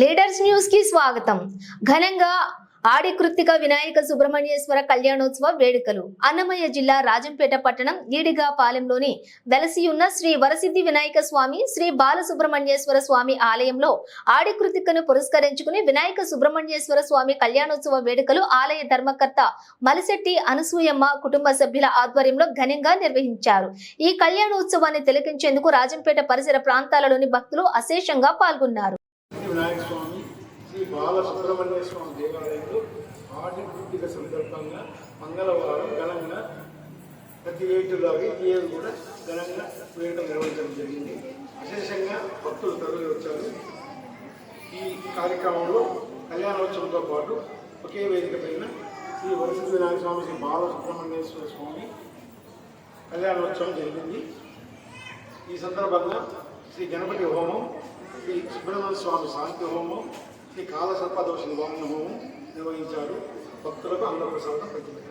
Leaders న్యూస్కి స్వాగతం. ఘనంగా ఆడి కృత్తిక వినాయక సుబ్రహ్మణ్యేశ్వర కళ్యాణోత్సవ వేడుకలు. అన్నమయ్య జిల్లా రాజంపేట పట్టణం ఈడిగా పాలెంలోని వెలసి ఉన్న శ్రీ వరసిద్ధి వినాయక స్వామి శ్రీ బాలసుబ్రహ్మణ్యేశ్వర స్వామి ఆలయంలో ఆడి కృతికను పురస్కరించుకుని వినాయక సుబ్రహ్మణ్యేశ్వర స్వామి కళ్యాణోత్సవ వేడుకలు ఆలయ ధర్మకర్త మలిశెట్టి అనసూయమ్మ కుటుంబ సభ్యుల ఆధ్వర్యంలో ఘనంగా నిర్వహించారు. ఈ కళ్యాణోత్సవాన్ని తిలకించేందుకు రాజంపేట పరిసర ప్రాంతాలలోని భక్తులు అశేషంగా పాల్గొన్నారు. వినాయక బాలసుబ్రహ్మణ్య స్వామి దేవాలయంలో ఆటి పుట్టిక సందర్భంగా మంగళవారం ఘనంగా ప్రతి ఏటులాగే ఈ ఏడు కూడా ఘనంగా వేడుకలు నిర్వహించడం జరిగింది. విశేషంగా భక్తులు తరలి వచ్చారు. ఈ కార్యక్రమంలో కళ్యాణోత్సవంతో పాటు ఒకే వేదిక పైన శ్రీ వరసిద్ధి వినాయక స్వామి శ్రీ బాలసుబ్రహ్మణ్యేశ్వర స్వామి కళ్యాణోత్సవం జరిగింది. ఈ సందర్భంగా శ్రీ గణపతి హోమం శ్రీ సుబ్రహ్మణ్య స్వామి శాంతి హోమం శ్రీ కాలసర్పదోష నివారణ హోమం నిర్వహించారు భక్తులకు అన్నప్రసాదం పెట్టింది